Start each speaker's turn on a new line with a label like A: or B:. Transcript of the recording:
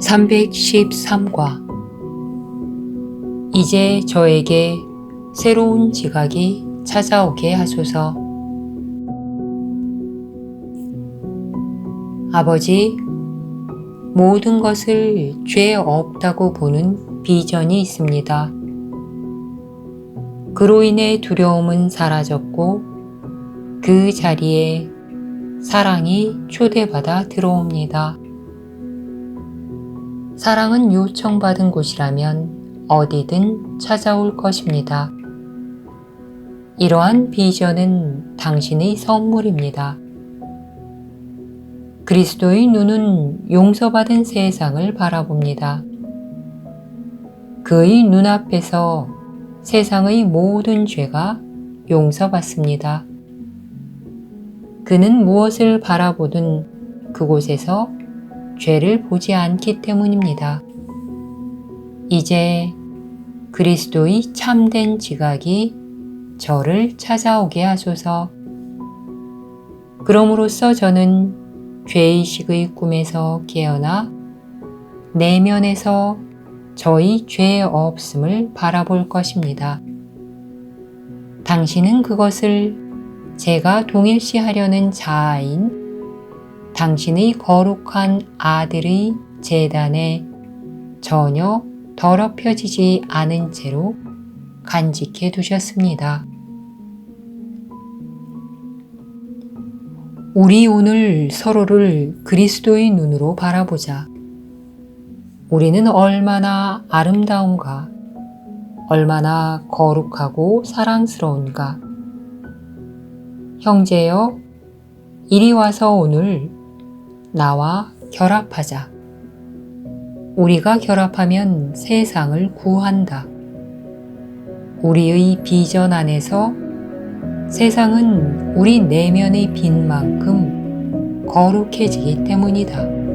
A: 313과 이제 저에게 새로운 지각이 찾아오게 하소서. 아버지, 모든 것을 죄 없다고 보는 비전이 있습니다. 그로 인해 두려움은 사라졌고 그 자리에 사랑이 초대받아 들어옵니다. 사랑은 요청받은 곳이라면 어디든 찾아올 것입니다. 이러한 비전은 당신의 선물입니다. 그리스도의 눈은 용서받은 세상을 바라봅니다. 그의 눈앞에서 세상의 모든 죄가 용서받습니다. 그는 무엇을 바라보든 그곳에서 죄를 보지 않기 때문입니다. 이제 그리스도의 참된 지각이 저를 찾아오게 하소서. 그럼으로써 저는 죄의식의 꿈에서 깨어나 내면에서 저의 죄 없음을 바라볼 것입니다. 당신은 그것을 제가 동일시하려는 자아인 당신의 거룩한 아들의 재단에 전혀 더럽혀지지 않은 채로 간직해 두셨습니다. 우리 오늘 서로를 그리스도의 눈으로 바라보자. 우리는 얼마나 아름다운가, 얼마나 거룩하고 사랑스러운가. 형제여, 이리 와서 오늘 나와 결합하자. 우리가 결합하면 세상을 구한다. 우리의 비전 안에서 세상은 우리 내면의 빛만큼 거룩해지기 때문이다.